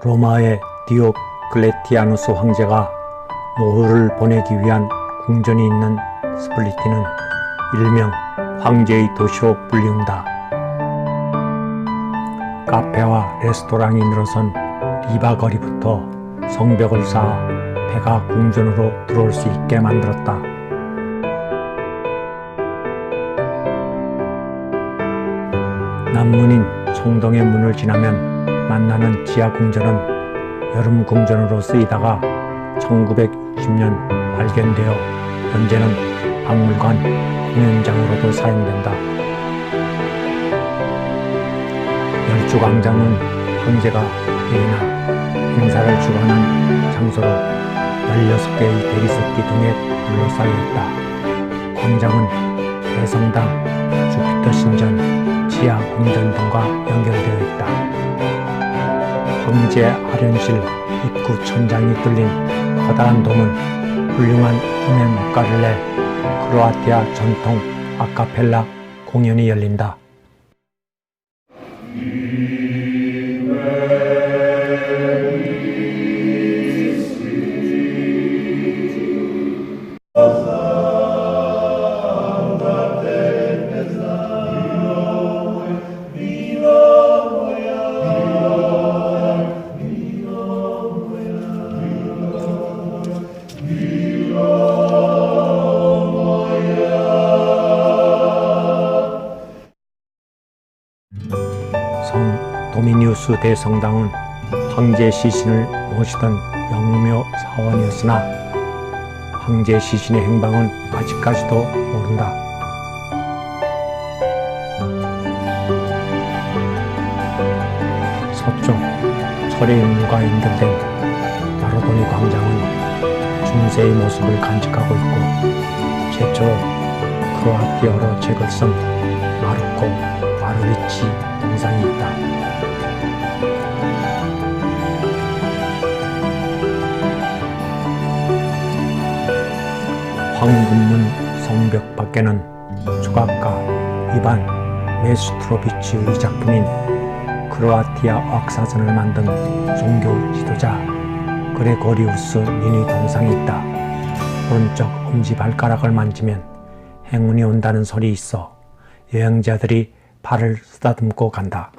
로마의 디오클레티아누스 황제가 노후를 보내기 위한 궁전이 있는 스플리티는 일명 황제의 도시로 불리운다. 카페와 레스토랑이 늘어선 리바 거리부터 성벽을 쌓아 배가 궁전으로 들어올 수 있게 만들었다. 남문인 송동의 문을 지나면 만나는 지하 궁전은 여름 궁전으로 쓰이다가 1960년 발견되어 현재는 박물관 공연장으로도 사용된다. 열주광장은 황제가 회의나 행사를 주관한 장소로 16개의 대리석기 등에 둘러싸여 있다. 광장은 대성당, 주피터 신전, 지하 궁전 등과 연결되어 있다. 황제 아련실 입구 천장이 뚫린 커다란 돔은 훌륭한 음의 목가를 내 크로아티아 전통 아카펠라 공연이 열린다. 성 도미니우스 대성당은 황제 시신을 모시던 영묘 사원이었으나 황제 시신의 행방은 아직까지도 모른다. 서쪽 철의 임무가 연결된 나로도니 광장은 중세의 모습을 간직하고 있고 최초로 크로아티아어로 책을 쓴 마르코 마르리치 동상이 있다. 황금문 성벽 밖에는 조각가 이반 메스트로비치의 작품인 크로아티아 억사전을 만든 종교 지도자 그레고리우스 민의 동상이 있다. 오른쪽 엄지 발가락을 만지면 행운이 온다는 설이 있어 여행자들이 발을 쓰다듬고 간다.